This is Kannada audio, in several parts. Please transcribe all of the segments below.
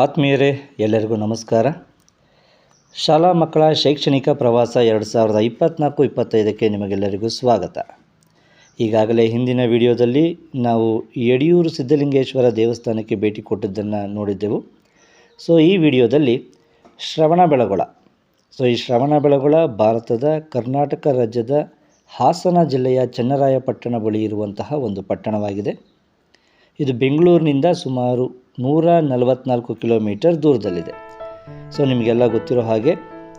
ಆತ್ಮೀಯರೇ, ಎಲ್ಲರಿಗೂ ನಮಸ್ಕಾರ. ಶಾಲಾ ಮಕ್ಕಳ ಶೈಕ್ಷಣಿಕ ಪ್ರವಾಸ ಎರಡು ಸಾವಿರದ ಇಪ್ಪತ್ತ್ನಾಲ್ಕು ಇಪ್ಪತ್ತೈದಕ್ಕೆ ನಿಮಗೆಲ್ಲರಿಗೂ ಸ್ವಾಗತ. ಈಗಾಗಲೇ ಹಿಂದಿನ ವಿಡಿಯೋದಲ್ಲಿ ನಾವು ಯಡಿಯೂರು ಸಿದ್ಧಲಿಂಗೇಶ್ವರ ದೇವಸ್ಥಾನಕ್ಕೆ ಭೇಟಿ ಕೊಟ್ಟಿದ್ದನ್ನು ನೋಡಿದ್ದೆವು. ಸೊ, ಈ ವಿಡಿಯೋದಲ್ಲಿ ಶ್ರವಣ ಬೆಳಗೊಳ. ಸೊ, ಈ ಶ್ರವಣ ಬೆಳಗೊಳ ಭಾರತದ ಕರ್ನಾಟಕ ರಾಜ್ಯದ ಹಾಸನ ಜಿಲ್ಲೆಯ ಚನ್ನರಾಯಪಟ್ಟಣ ಬಳಿ ಇರುವಂತಹ ಒಂದು ಪಟ್ಟಣವಾಗಿದೆ. ಇದು ಬೆಂಗಳೂರಿನಿಂದ ಸುಮಾರು ನೂರ ನಲವತ್ತ್ನಾಲ್ಕು ಕಿಲೋಮೀಟರ್ ದೂರದಲ್ಲಿದೆ. ಸೊ ನಿಮಗೆಲ್ಲ ಗೊತ್ತಿರೋ ಹಾಗೆ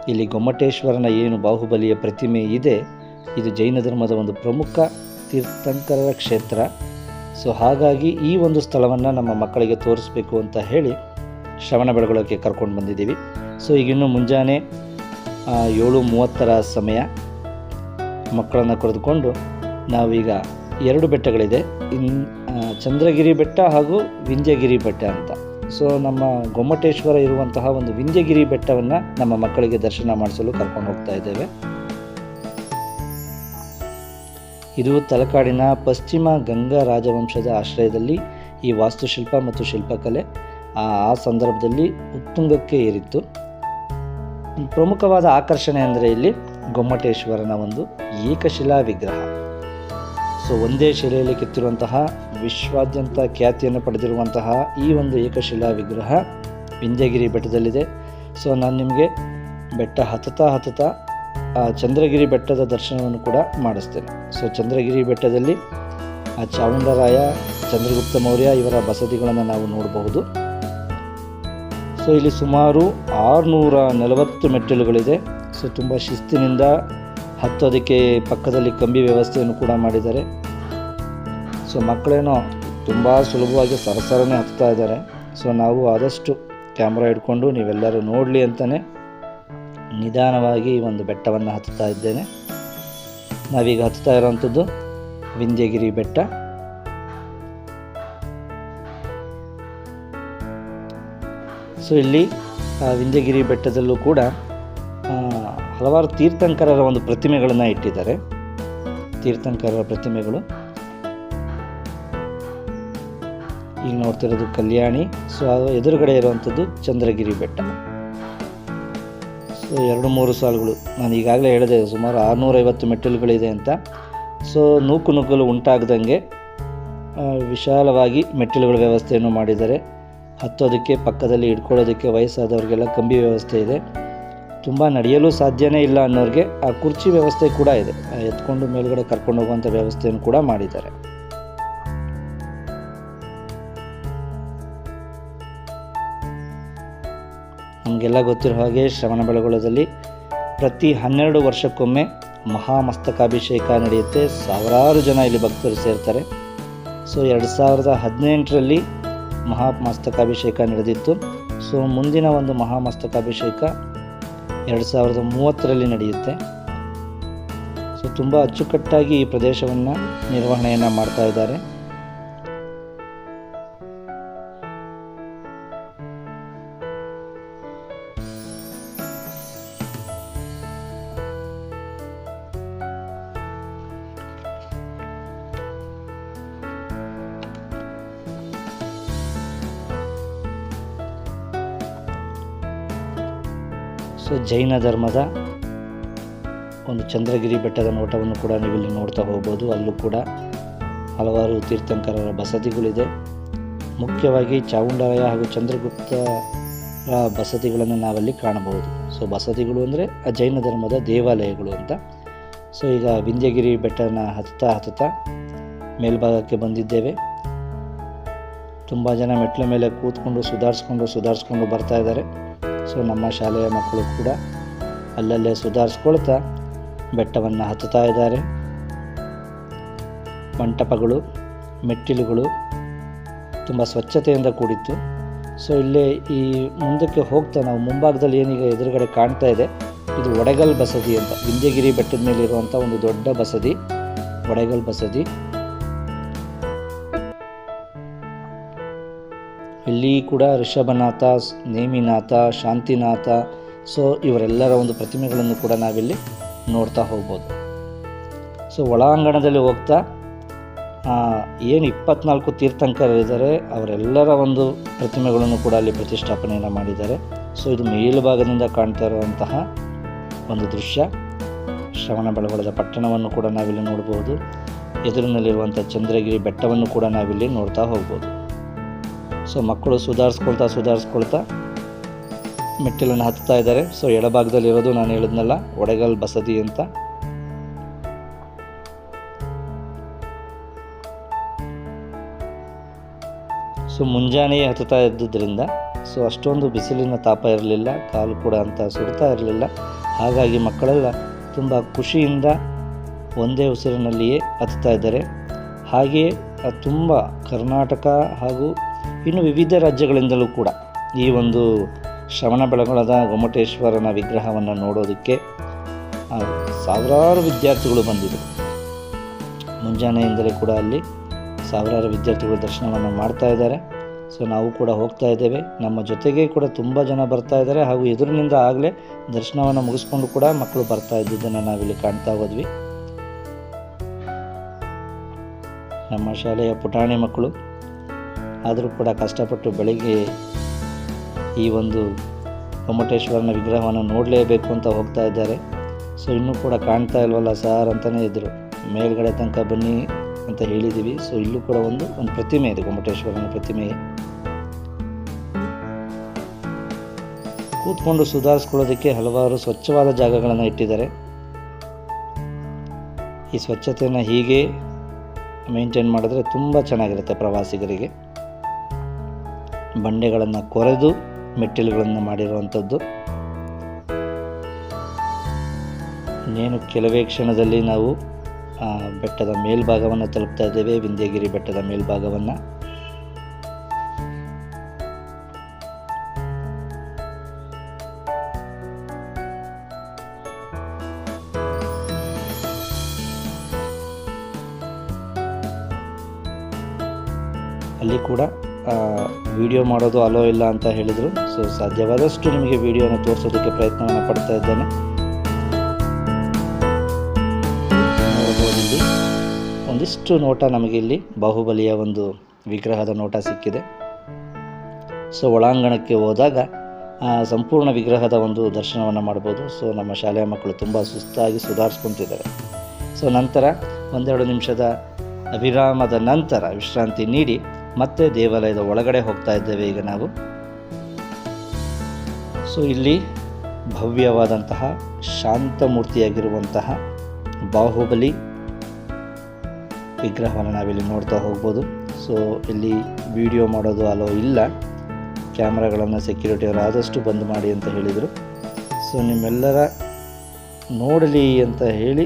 ಇಲ್ಲಿ ಗೊಮ್ಮಟೇಶ್ವರನ ಏನು ಬಾಹುಬಲಿಯ ಪ್ರತಿಮೆ ಇದೆ. ಇದು ಜೈನ ಧರ್ಮದ ಒಂದು ಪ್ರಮುಖ ತೀರ್ಥಂಕರರ ಕ್ಷೇತ್ರ. ಸೊ ಹಾಗಾಗಿ ಈ ಒಂದು ಸ್ಥಳವನ್ನು ನಮ್ಮ ಮಕ್ಕಳಿಗೆ ತೋರಿಸ್ಬೇಕು ಅಂತ ಹೇಳಿ ಶ್ರವಣ ಬೆಳಗೊಳಕ್ಕೆ ಕರ್ಕೊಂಡು ಬಂದಿದ್ದೀವಿ. ಸೊ ಈಗಿನ್ನೂ ಮುಂಜಾನೆ ಏಳು ಮೂವತ್ತರ ಸಮಯ. ಮಕ್ಕಳನ್ನು ಕರೆದುಕೊಂಡು ನಾವೀಗ ಎರಡು ಬೆಟ್ಟಗಳಿದೆ. ಇನ್ ಆ, ಚಂದ್ರಗಿರಿ ಬೆಟ್ಟ ಹಾಗೂ ವಿಂಧ್ಯಗಿರಿ ಬೆಟ್ಟ ಅಂತ. ಸೊ ನಮ್ಮ ಗೊಮ್ಮಟೇಶ್ವರ ಇರುವಂತಹ ಒಂದು ವಿಂಧ್ಯಗಿರಿ ಬೆಟ್ಟವನ್ನು ನಮ್ಮ ಮಕ್ಕಳಿಗೆ ದರ್ಶನ ಮಾಡಿಸಲು ಕರ್ಕೊಂಡು ಹೋಗ್ತಾ ಇದ್ದೇವೆ. ಇದು ತಲಕಾಡಿನ ಪಶ್ಚಿಮ ಗಂಗಾ ರಾಜವಂಶದ ಆಶ್ರಯದಲ್ಲಿ ಈ ವಾಸ್ತುಶಿಲ್ಪ ಮತ್ತು ಶಿಲ್ಪಕಲೆ ಆ ಸಂದರ್ಭದಲ್ಲಿ ಉತ್ತುಂಗಕ್ಕೆ ಏರಿತ್ತು. ಪ್ರಮುಖವಾದ ಆಕರ್ಷಣೆ ಅಂದರೆ ಇಲ್ಲಿ ಗೊಮ್ಮಟೇಶ್ವರನ ಒಂದು ಏಕಶಿಲಾ ವಿಗ್ರಹ ಸೊ ಒಂದೇ ಶಿಲೆಯಲ್ಲಿ ಕೆತ್ತಿರುವಂತಹ ವಿಶ್ವಾದ್ಯಂತ ಖ್ಯಾತಿಯನ್ನು ಪಡೆದಿರುವಂತಹ ಈ ಒಂದು ಏಕಶಿಲಾ ವಿಗ್ರಹ ವಿಂಧ್ಯಗಿರಿ ಬೆಟ್ಟದಲ್ಲಿದೆ. ಸೊ ನಾನು ನಿಮಗೆ ಬೆಟ್ಟ ಹತ್ತತಾ ಹತ್ತತಾ ಆ ಚಂದ್ರಗಿರಿ ಬೆಟ್ಟದ ದರ್ಶನವನ್ನು ಕೂಡ ಮಾಡಿಸ್ತೇನೆ. ಸೊ ಚಂದ್ರಗಿರಿ ಬೆಟ್ಟದಲ್ಲಿ ಆ ಚಾಮುಂಡರಾಯ, ಚಂದ್ರಗುಪ್ತ ಮೌರ್ಯ ಇವರ ಬಸದಿಗಳನ್ನು ನಾವು ನೋಡಬಹುದು. ಸೊ ಇಲ್ಲಿ ಸುಮಾರು ಆರುನೂರ ನಲವತ್ತು ಮೆಟ್ಟಿಲುಗಳಿದೆ. ಸೊ ತುಂಬ ಶಿಸ್ತಿನಿಂದ ಹತ್ತೋದಕ್ಕೆ ಪಕ್ಕದಲ್ಲಿ ಕಂಬಿ ವ್ಯವಸ್ಥೆಯನ್ನು ಕೂಡ ಮಾಡಿದ್ದಾರೆ. ಸೊ ಮಕ್ಕಳೇನೋ ತುಂಬ ಸುಲಭವಾಗಿ ಸರಸರನೆ ಹತ್ತಾ ಇದ್ದಾರೆ. ಸೊ ನಾವು ಆದಷ್ಟು ಕ್ಯಾಮ್ರಾ ಹಿಡ್ಕೊಂಡು ನೀವೆಲ್ಲರೂ ನೋಡಲಿ ಅಂತಲೇ ನಿಧಾನವಾಗಿ ಈ ಒಂದು ಬೆಟ್ಟವನ್ನು ಹತ್ತುತ್ತಾ ಇದ್ದೇನೆ. ನಾವೀಗ ಹತ್ತುತ್ತಾ ಇರೋವಂಥದ್ದು ವಿಂಧ್ಯಗಿರಿ ಬೆಟ್ಟ. ಸೊ ಇಲ್ಲಿ ವಿಂಧ್ಯಗಿರಿ ಬೆಟ್ಟದಲ್ಲೂ ಕೂಡ ಹಲವಾರು ತೀರ್ಥಂಕರರ ಒಂದು ಪ್ರತಿಮೆಗಳನ್ನು ಇಟ್ಟಿದ್ದಾರೆ. ತೀರ್ಥಂಕರರ ಪ್ರತಿಮೆಗಳು. ಈಗ ನೋಡ್ತಿರೋದು ಕಲ್ಯಾಣಿ. ಸೊ ಎದುರುಗಡೆ ಇರುವಂಥದ್ದು ಚಂದ್ರಗಿರಿ ಬೆಟ್ಟ. ಸೊ ಎರಡು ಮೂರು ಸಾಲುಗಳು. ನಾನು ಈಗಾಗಲೇ ಹೇಳಿದೆ, ಸುಮಾರು ಆರುನೂರೈವತ್ತು ಮೆಟ್ಟಿಲುಗಳಿದೆ ಅಂತ. ಸೊ ನೂಕು ನುಗ್ಗಲು ಉಂಟಾಗದಂಗೆ ವಿಶಾಲವಾಗಿ ಮೆಟ್ಟಿಲುಗಳ ವ್ಯವಸ್ಥೆಯನ್ನು ಮಾಡಿದ್ದಾರೆ. ಹತ್ತೋದಕ್ಕೆ ಪಕ್ಕದಲ್ಲಿ ಇಟ್ಕೊಳ್ಳೋದಕ್ಕೆ ವಯಸ್ಸಾದವ್ರಿಗೆಲ್ಲ ಕಂಬಿ ವ್ಯವಸ್ಥೆ ಇದೆ. ತುಂಬ ನಡೆಯಲು ಸಾಧ್ಯನೇ ಇಲ್ಲ ಅನ್ನೋರಿಗೆ ಆ ಕುರ್ಚಿ ವ್ಯವಸ್ಥೆ ಕೂಡ ಇದೆ. ಎತ್ಕೊಂಡು ಮೇಲುಗಡೆ ಕರ್ಕೊಂಡು ಹೋಗುವಂಥ ವ್ಯವಸ್ಥೆಯನ್ನು ಕೂಡ ಮಾಡಿದ್ದಾರೆ. ನಮಗೆಲ್ಲ ಗೊತ್ತಿರೋ ಹಾಗೆ ಶ್ರವಣ ಬೆಳಗೊಳದಲ್ಲಿ ಪ್ರತಿ ಹನ್ನೆರಡು ವರ್ಷಕ್ಕೊಮ್ಮೆ ಮಹಾಮಸ್ತಕಾಭಿಷೇಕ ನಡೆಯುತ್ತೆ. ಸಾವಿರಾರು ಜನ ಇಲ್ಲಿ ಭಕ್ತರು ಸೇರ್ತಾರೆ. ಸೊ, ಎರಡು ಸಾವಿರದ ಹದಿನೆಂಟರಲ್ಲಿ ಮಹಾಮಸ್ತಕಾಭಿಷೇಕ ನಡೆದಿತ್ತು. ಸೊ, ಮುಂದಿನ ಒಂದು ಮಹಾಮಸ್ತಕಾಭಿಷೇಕ ಎರಡು ಸಾವಿರದ ಮೂವತ್ತರಲ್ಲಿ ನಡೆಯುತ್ತೆ. ಸೊ, ತುಂಬ ಅಚ್ಚುಕಟ್ಟಾಗಿ ಈ ಪ್ರದೇಶವನ್ನು ನಿರ್ವಹಣೆಯನ್ನು ಮಾಡ್ತಾ ಇದ್ದಾರೆ. ಸೊ ಜೈನ ಧರ್ಮದ ಒಂದು ಚಂದ್ರಗಿರಿ ಬೆಟ್ಟದ ನೋಟವನ್ನು ಕೂಡ ನೀವು ಇಲ್ಲಿ ನೋಡ್ತಾ ಹೋಗ್ಬೋದು. ಅಲ್ಲೂ ಕೂಡ ಹಲವಾರು ತೀರ್ಥಂಕರರ ಬಸದಿಗಳಿದೆ. ಮುಖ್ಯವಾಗಿ ಚಾವುಂಡರಾಯ ಹಾಗೂ ಚಂದ್ರಗುಪ್ತ ಬಸದಿಗಳನ್ನು ನಾವಲ್ಲಿ ಕಾಣಬಹುದು. ಸೊ ಬಸದಿಗಳು ಅಂದರೆ ಜೈನ ಧರ್ಮದ ದೇವಾಲಯಗಳು ಅಂತ. ಸೊ ಈಗ ವಿಂಧ್ಯಗಿರಿ ಬೆಟ್ಟನ ಹತ್ತುತ್ತಾ ಹತ್ತುತ್ತಾ ಮೇಲ್ಭಾಗಕ್ಕೆ ಬಂದಿದ್ದೇವೆ. ತುಂಬ ಜನ ಮೆಟ್ಲ ಮೇಲೆ ಕೂತ್ಕೊಂಡು ಸುಧಾರಿಸ್ಕೊಂಡು ಸುಧಾರಿಸ್ಕೊಂಡು ಬರ್ತಾ ಇದ್ದಾರೆ. ಸೊ ನಮ್ಮ ಶಾಲೆಯ ಮಕ್ಕಳು ಕೂಡ ಅಲ್ಲಲ್ಲೇ ಸುಧಾರಿಸ್ಕೊಳ್ತಾ ಬೆಟ್ಟವನ್ನು ಹತ್ತುತ್ತಾ ಇದ್ದಾರೆ. ಮಂಟಪಗಳು, ಮೆಟ್ಟಿಲುಗಳು ತುಂಬ ಸ್ವಚ್ಛತೆಯಿಂದ ಕೂಡಿತ್ತು. ಸೊ ಇಲ್ಲೇ ಈ ಮುಂದಕ್ಕೆ ಹೋಗ್ತಾ ನಾವು ಮುಂಭಾಗದಲ್ಲಿ ಏನೀಗ ಎದುರುಗಡೆ ಕಾಣ್ತಾ ಇದೆ, ಇದು ಒಡೆಗಲ್ ಬಸದಿ ಅಂತ, ವಿಂಧ್ಯಗಿರಿ ಬೆಟ್ಟದ ಮೇಲೆ ಇರುವಂಥ ಒಂದು ದೊಡ್ಡ ಬಸದಿ, ಒಡೆಗಲ್ ಬಸದಿ. ಇಲ್ಲಿ ಕೂಡ ಋಷಭನಾಥ ನೇಮಿನಾಥ, ಶಾಂತಿನಾಥ, ಸೊ ಇವರೆಲ್ಲರ ಒಂದು ಪ್ರತಿಮೆಗಳನ್ನು ಕೂಡ ನಾವಿಲ್ಲಿ ನೋಡ್ತಾ ಹೋಗ್ಬೋದು. ಸೊ ಒಳಾಂಗಣದಲ್ಲಿ ಹೋಗ್ತಾ ಏನು ಇಪ್ಪತ್ನಾಲ್ಕು ತೀರ್ಥಂಕರಿದ್ದಾರೆ ಅವರೆಲ್ಲರ ಒಂದು ಪ್ರತಿಮೆಗಳನ್ನು ಕೂಡ ಅಲ್ಲಿ ಪ್ರತಿಷ್ಠಾಪನೆಯನ್ನು ಮಾಡಿದ್ದಾರೆ. ಸೊ ಇದು ಮೇಲುಭಾಗದಿಂದ ಕಾಣ್ತಾ ಇರುವಂತಹ ಒಂದು ದೃಶ್ಯ. ಶ್ರವಣಬೆಳಗೊಳದ ಪಟ್ಟಣವನ್ನು ಕೂಡ ನಾವಿಲ್ಲಿ ನೋಡ್ಬೋದು. ಎದುರಿನಲ್ಲಿರುವಂಥ ಚಂದ್ರಗಿರಿ ಬೆಟ್ಟವನ್ನು ಕೂಡ ನಾವಿಲ್ಲಿ ನೋಡ್ತಾ ಹೋಗ್ಬೋದು. ಸೊ ಮಕ್ಕಳು ಸುಧಾರಿಸ್ಕೊಳ್ತಾ ಸುಧಾರಿಸ್ಕೊಳ್ತಾ ಮೆಟ್ಟಿಲನ್ನು ಹತ್ತಾ ಇದ್ದಾರೆ. ಸೊ ಎಡಭಾಗದಲ್ಲಿರೋದು ನಾನು ಹೇಳಿದ್ನಲ್ಲ, ಒಡೆಗಲ್ ಬಸದಿ ಅಂತ. ಸೊ ಮುಂಜಾನೆಯೇ ಹತ್ತುತ್ತಾ ಇದ್ದುದರಿಂದ ಸೊ ಅಷ್ಟೊಂದು ಬಿಸಿಲಿನ ತಾಪ ಇರಲಿಲ್ಲ, ಕಾಲು ಕೂಡ ಅಂತ ಸುಡ್ತಾ ಇರಲಿಲ್ಲ. ಹಾಗಾಗಿ ಮಕ್ಕಳೆಲ್ಲ ತುಂಬ ಖುಷಿಯಿಂದ ಒಂದೇ ಉಸಿರಿನಲ್ಲಿಯೇ ಹತ್ತುತ್ತಾ ಇದ್ದಾರೆ. ಹಾಗೆಯೇ ತುಂಬ ಕರ್ನಾಟಕ ಹಾಗೂ ಇನ್ನು ವಿವಿಧ ರಾಜ್ಯಗಳಿಂದಲೂ ಕೂಡ ಈ ಒಂದು ಶ್ರವಣ ಬೆಳಗೊಳದ ಗೊಮ್ಮಟೇಶ್ವರನ ವಿಗ್ರಹವನ್ನು ನೋಡೋದಕ್ಕೆ ಸಾವಿರಾರು ವಿದ್ಯಾರ್ಥಿಗಳು ಬಂದಿದ್ದರು ಮುಂಜಾನೆಯಿಂದಲೇ ಕೂಡ ಅಲ್ಲಿ ಸಾವಿರಾರು ವಿದ್ಯಾರ್ಥಿಗಳು ದರ್ಶನವನ್ನು ಮಾಡ್ತಾ ಇದ್ದಾರೆ. ಸೊ ನಾವು ಕೂಡ ಹೋಗ್ತಾ ಇದ್ದೇವೆ. ನಮ್ಮ ಜೊತೆಗೆ ಕೂಡ ತುಂಬ ಜನ ಬರ್ತಾ ಇದ್ದಾರೆ ಹಾಗೂ ಎದುರಿನಿಂದ ಆಗಲೇ ದರ್ಶನವನ್ನು ಮುಗಿಸ್ಕೊಂಡು ಕೂಡ ಮಕ್ಕಳು ಬರ್ತಾ ಇದ್ದಿದ್ದನ್ನು ನಾವಿಲ್ಲಿ ಕಾಣ್ತಾ ಹೋದ್ವಿ. ನಮ್ಮ ಶಾಲೆಯ ಪುಟಾಣಿ ಮಕ್ಕಳು ಆದರೂ ಕೂಡ ಕಷ್ಟಪಟ್ಟು ಬೆಳಿಗ್ಗೆ ಈ ಒಂದು ಗೊಮ್ಮಟೇಶ್ವರನ ವಿಗ್ರಹವನ್ನು ನೋಡಲೇಬೇಕು ಅಂತ ಹೋಗ್ತಾ ಇದ್ದಾರೆ. ಸೊ, ಇನ್ನೂ ಕೂಡ ಕಾಣ್ತಾ ಇಲ್ವಲ್ಲ ಸಾರ್ ಅಂತಲೇ ಇದ್ದರು ಮೇಲ್ಗಡೆ ತನಕ ಬನ್ನಿ ಅಂತ ಹೇಳಿದ್ದೀವಿ ಸೊ, ಇಲ್ಲೂ ಕೂಡ ಒಂದು ಒಂದು ಪ್ರತಿಮೆ ಇದೆ ಗೊಮ್ಮಟೇಶ್ವರನ ಪ್ರತಿಮೆ. ಕೂತ್ಕೊಂಡು ಸುಧಾರಿಸ್ಕೊಳ್ಳೋದಕ್ಕೆ ಹಲವಾರು ಸ್ವಚ್ಛವಾದ ಜಾಗಗಳನ್ನು ಇಟ್ಟಿದ್ದಾರೆ. ಈ ಸ್ವಚ್ಛತೆಯನ್ನು ಹೀಗೆ ಮೇಂಟೈನ್ ಮಾಡಿದ್ರೆ ತುಂಬ ಚೆನ್ನಾಗಿರುತ್ತೆ ಪ್ರವಾಸಿಗರಿಗೆ. ಬಂಡೆಗಳನ್ನು ಕೊರೆದು ಮೆಟ್ಟಿಲುಗಳನ್ನು ಮಾಡಿರುವಂಥದ್ದು. ಇನ್ನೇನು ಕೆಲವೇ ಕ್ಷಣದಲ್ಲಿ ನಾವು ಬೆಟ್ಟದ ಮೇಲ್ಭಾಗವನ್ನು ತಲುಪ್ತಾ ಇದ್ದೇವೆ, ವಿಂಧ್ಯಗಿರಿ ಬೆಟ್ಟದ ಮೇಲ್ಭಾಗವನ್ನು. ವಿಡಿಯೋ ಮಾಡೋದು ಅಲೋ ಇಲ್ಲ ಅಂತ ಹೇಳಿದರು. ಸೊ ಸಾಧ್ಯವಾದಷ್ಟು ನಿಮಗೆ ವಿಡಿಯೋನ ತೋರಿಸೋದಕ್ಕೆ ಪ್ರಯತ್ನವನ್ನು ಪಡ್ತಾ ಇದ್ದೇನೆ. ಒಂದಿಷ್ಟು ನೋಟ ನಮಗೆ ಇಲ್ಲಿ ಬಾಹುಬಲಿಯ ಒಂದು ವಿಗ್ರಹದ ನೋಟ ಸಿಕ್ಕಿದೆ. ಸೊ ಒಳಾಂಗಣಕ್ಕೆ ಹೋದಾಗ ಸಂಪೂರ್ಣ ವಿಗ್ರಹದ ಒಂದು ದರ್ಶನವನ್ನು ಮಾಡ್ಬೋದು. ಸೊ ನಮ್ಮ ಶಾಲೆಯ ಮಕ್ಕಳು ತುಂಬ ಸುಸ್ತಾಗಿ ಸುಧಾರಿಸ್ಕೊತಿದ್ದಾರೆ. ಸೊ ನಂತರ ಒಂದೆರಡು ನಿಮಿಷದ ಅಭಿರಾಮದ ನಂತರ ವಿಶ್ರಾಂತಿ ನೀಡಿ ಮತ್ತೆ ದೇವಾಲಯದ ಒಳಗಡೆ ಹೋಗ್ತಾ ಇದ್ದೇವೆ ಈಗ ನಾವು. ಸೊ ಇಲ್ಲಿ ಭವ್ಯವಾದಂತಹ ಶಾಂತ ಮೂರ್ತಿಯಾಗಿರುವಂತಹ ಬಾಹುಬಲಿ ವಿಗ್ರಹವನ್ನು ನಾವಿಲ್ಲಿ ನೋಡ್ತಾ ಹೋಗ್ಬೋದು. ಸೊ ಇಲ್ಲಿ ವಿಡಿಯೋ ಮಾಡೋದು ಅಲೋ ಇಲ್ಲ. ಕ್ಯಾಮ್ರಾಗಳನ್ನು ಸೆಕ್ಯೂರಿಟಿಯವರು ಆದಷ್ಟು ಬಂದ್ ಮಾಡಿ ಅಂತ ಹೇಳಿದರು. ಸೊ ನಿಮ್ಮೆಲ್ಲರ ನೋಡಲಿ ಅಂತ ಹೇಳಿ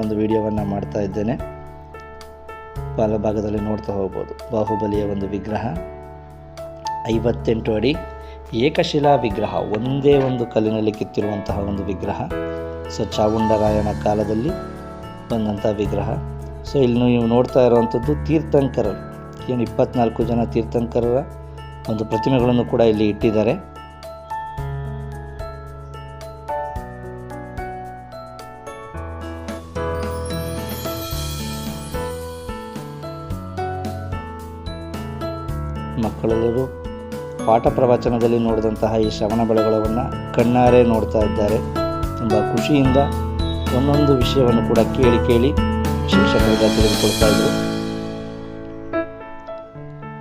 ಒಂದು ವಿಡಿಯೋವನ್ನು ಮಾಡ್ತಾ ಇದ್ದೇನೆ. ಬಲಭಾಗದಲ್ಲಿ ನೋಡ್ತಾ ಹೋಗ್ಬೋದು. ಬಾಹುಬಲಿಯ ಒಂದು ವಿಗ್ರಹ. ಐವತ್ತೆಂಟು ಅಡಿ ಏಕಶಿಲಾ ವಿಗ್ರಹ, ಒಂದೇ ಒಂದು ಕಲ್ಲಿನಲ್ಲಿ ಕೆತ್ತಿರುವಂತಹ ಒಂದು ವಿಗ್ರಹ. ಸೊ ಚಾವುಂಡರಾಯನ ಕಾಲದಲ್ಲಿ ಬಂದಂಥ ವಿಗ್ರಹ. ಸೊ ಇಲ್ಲಿ ನೀವು ನೋಡ್ತಾ ಇರುವಂಥದ್ದು ತೀರ್ಥಂಕರರು. ಏನು ಇಪ್ಪತ್ನಾಲ್ಕು ಜನ ತೀರ್ಥಂಕರರ ಒಂದು ಪ್ರತಿಮೆಗಳನ್ನು ಕೂಡ ಇಲ್ಲಿ ಇಟ್ಟಿದ್ದಾರೆ. ಮಕ್ಕಳೆಲ್ಲರೂ ಪಾಠ ಪ್ರವಚನದಲ್ಲಿ ನೋಡಿದಂತಹ ಈ ಶ್ರವಣ ಬೆಳಗಳವನ್ನು ಕಣ್ಣಾರೆ ನೋಡ್ತಾ ಇದ್ದಾರೆ ತುಂಬ ಖುಷಿಯಿಂದ ಒಂದೊಂದು ವಿಷಯವನ್ನು ಕೂಡ ಕೇಳಿ ಕೇಳಿ ಶಿಕ್ಷಕರಿಂದ ತಿಳಿದುಕೊಳ್ತಾ ಇದ್ದರು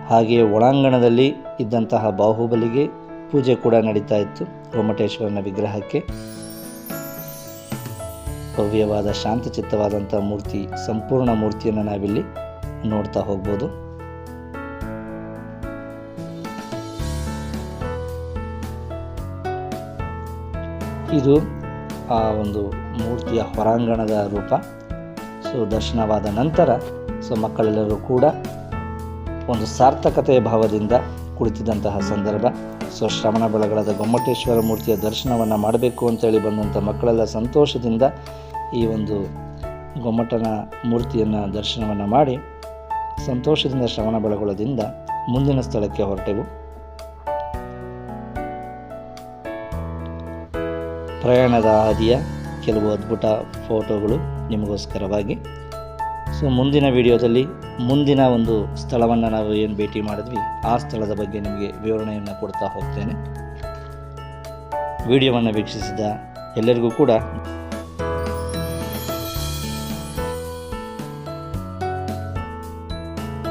ಹಾಗೆಯೇ ಒಳಾಂಗಣದಲ್ಲಿ ಇದ್ದಂತಹ ಬಾಹುಬಲಿಗೆ ಪೂಜೆ ಕೂಡ ನಡೀತಾ ಇತ್ತು ಗೊಮ್ಮಟೇಶ್ವರನ ವಿಗ್ರಹಕ್ಕೆ. ಭವ್ಯವಾದ ಶಾಂತಚಿತ್ತವಾದಂಥ ಮೂರ್ತಿ, ಸಂಪೂರ್ಣ ಮೂರ್ತಿಯನ್ನು ನಾವಿಲ್ಲಿ ನೋಡ್ತಾ ಹೋಗ್ಬೋದು. ಇದು, ಆ, ಒಂದು ಮೂರ್ತಿಯ ಹೊರಾಂಗಣದ ರೂಪ. ಸೊ, ದರ್ಶನವಾದ ನಂತರ, ಸೊ, ಮಕ್ಕಳೆಲ್ಲರೂ ಕೂಡ ಒಂದು ಸಾರ್ಥಕತೆಯ ಭಾವದಿಂದ ಕುಳಿತಿದ್ದಂತಹ ಸಂದರ್ಭ. ಸೊ, ಶ್ರವಣ ಬಳಗಳಾದ ಗೊಮ್ಮಟೇಶ್ವರ ಮೂರ್ತಿಯ ದರ್ಶನವನ್ನು ಮಾಡಬೇಕು ಅಂತೇಳಿ ಬಂದಂಥ ಮಕ್ಕಳೆಲ್ಲ ಸಂತೋಷದಿಂದ ಈ ಒಂದು ಗೊಮ್ಮಟನ ಮೂರ್ತಿಯನ್ನು ದರ್ಶನವನ್ನು ಮಾಡಿ, ಸಂತೋಷದಿಂದ ಶ್ರವಣ ಬಳಗೊಳದಿಂದ ಮುಂದಿನ ಸ್ಥಳಕ್ಕೆ ಹೊರಟೆವು. ಪ್ರಯಾಣದ ಹಾದಿಯ ಕೆಲವು ಅದ್ಭುತ ಫೋಟೋಗಳು ನಿಮಗೋಸ್ಕರವಾಗಿ. ಸೊ ಮುಂದಿನ ವಿಡಿಯೋದಲ್ಲಿ ಮುಂದಿನ ಒಂದು ಸ್ಥಳವನ್ನು ನಾವು ಏನು ಭೇಟಿ ಮಾಡಿದ್ವಿ, ಆ ಸ್ಥಳದ ಬಗ್ಗೆ ನಿಮಗೆ ವಿವರಣೆಯನ್ನು ಕೊಡ್ತಾ ಹೋಗ್ತೇನೆ. ವಿಡಿಯೋವನ್ನು ವೀಕ್ಷಿಸಿದ ಎಲ್ಲರಿಗೂ ಕೂಡ